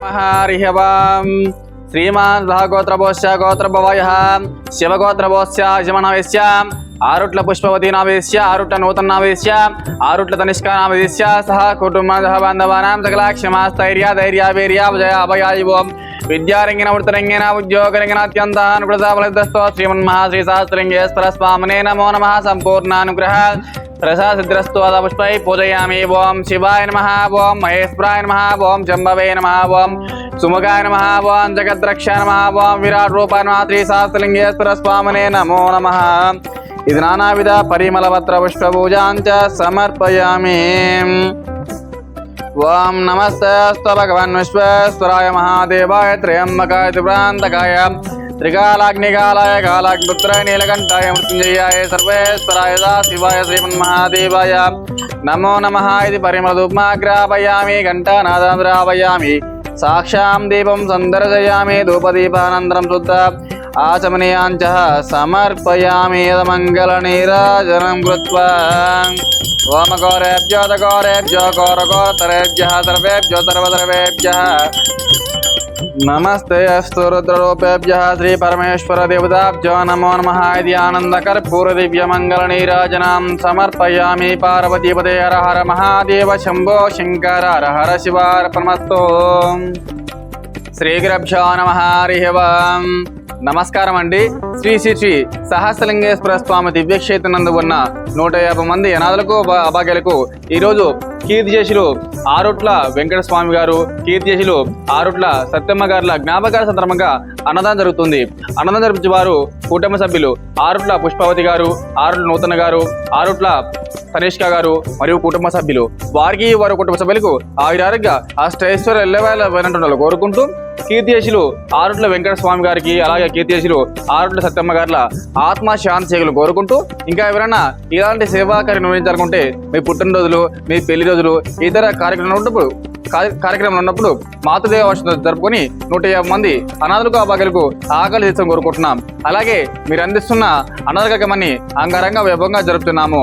హరిహవాం శ్రీమాన్ భాగోత్రభోశ్య గోత్రభవయ శివగోత్రభోశ్య యజమనవేశ్య ఆరుట్ల పుష్పవతి నావేశ్య ఆరుట్ల నూతన నావేశ్య ఆరుట్ల తనిష్క నావేశ్య సహ కుటుంబ సహ బాంధవానాం సకల క్షమాస్థైర్య ధైర్య వీర్య విజయ అభయాయువం విద్యారంగిన వృత్తరంగిన ఉద్యోగరంగిన అత్యంత అనుకృత ఫలితస్తో శ్రీమన్మహాశ్రీ సహస్రంగేశ్వర స్వామినే నమో నమ సంపూర్ణానుగ్రహ रसासिद्रस्तोद पुष्पै पूजयामि ओं शिवाय नमः ओं महेश्वराय नमः ओं जम्बवे नमः ओं सुमुखाय नमः ओं जगद्रक्षा नमः ओं विराट रूपाय नमः त्रिशास्त्रलिङ्गेश्वर स्वामने नमो नमः। इति नानाविध परिमलपत्र पुष्पपूजाञ्च समर्पयामि। ओम नमस्ते भगवान विश्वेश्वराय महादेवाय त्र्यंबकाय त्रिप्रांतकाय त्रिकालाग्निकालाय कालाग्निपुत्राय नीलकण्ठाय मृत्युंजयाय सर्वेश्वराय शिवाय श्रीमन्महादेवाय। नमो नमः इति परिमलधूपमाग्रापयामि घण्टानादां द्रापयामि साक्षां दीपं सन्दर्शयामि, धूपदीपानन्तरं सुद्ध आचमनीयाञ्च समर्पयामि, यदमङ्गलनीराजनं कृत्वा। ओम गौरेभ्यो गौरेभ्यो गौरगौरतरेभ्यः सर्वेभ्यो सर्वसर्वेभ्यः। నమస్తే అస్తు రుద్రరూపేభ్యः శ్రీ పరమేశ్వర దేవతాభ్యో నమో నమ ఇది ఆనందకర్పూర దివ్య మంగళ నీరాజనాం సమర్పయామి పార్వతీపదే హర హర మహాదేవ శంభో శంకర హర హర శివార్పణమస్తు శ్రీ గురభ్యో నమ హరి నమస్కారం అండి. శ్రీ శ్రీ శ్రీ సహస్రలింగేశ్వర స్వామి దివ్యక్షేత్ర నందు ఉన్న నూట యాభై మంది అనాథలకు అభాగ్యాలకు ఈరోజు కీర్తిజేషులు ఆరుట్ల వెంకట స్వామి గారు కీర్తిజేషులు ఆరుట్ల సత్యమ్మ గారుల జ్ఞాపకాల సందర్భంగా అన్నదానం జరుగుతుంది. అన్నదానం జరిపించే వారు కుటుంబ సభ్యులు ఆరుట్ల పుష్పవతి గారు ఆరుట్ల నూతన గారు ఆరుట్ల తనిష్క గారు మరియు కుటుంబ సభ్యులు వారికి వారి కుటుంబ సభ్యులకు ఆయురారోగ్య అష్టైశ్వర ఎల్లవేళ వినటం కోరుకుంటూ కీర్తిశేషులు ఆరుట్ల వెంకట స్వామి గారికి అలాగే కీర్తిశేషులు ఆరుట్ల సత్యమ్మ గారుల ఆత్మ శాంతి చేయగలను కోరుకుంటూ ఇంకా ఎవరైనా ఇలాంటి సేవా కార్యం నిర్వహించాలనుకుంటే మీ పుట్టినరోజులు మీ పెళ్ళి రోజులు ఇతర కార్యక్రమాలు ఉన్నప్పుడు కార్యక్రమం ఉన్నప్పుడు మాతృదేవ వర్షం జరుపుకొని నూట యాభై మంది అనాథులకు అభాగ్యులకు ఆకలి తీర్చడం కోరుకుంటున్నాం. అలాగే మీరు అందిస్తున్న అన్నదాగమని అంగరంగ వైభవంగా జరుపుతున్నాము.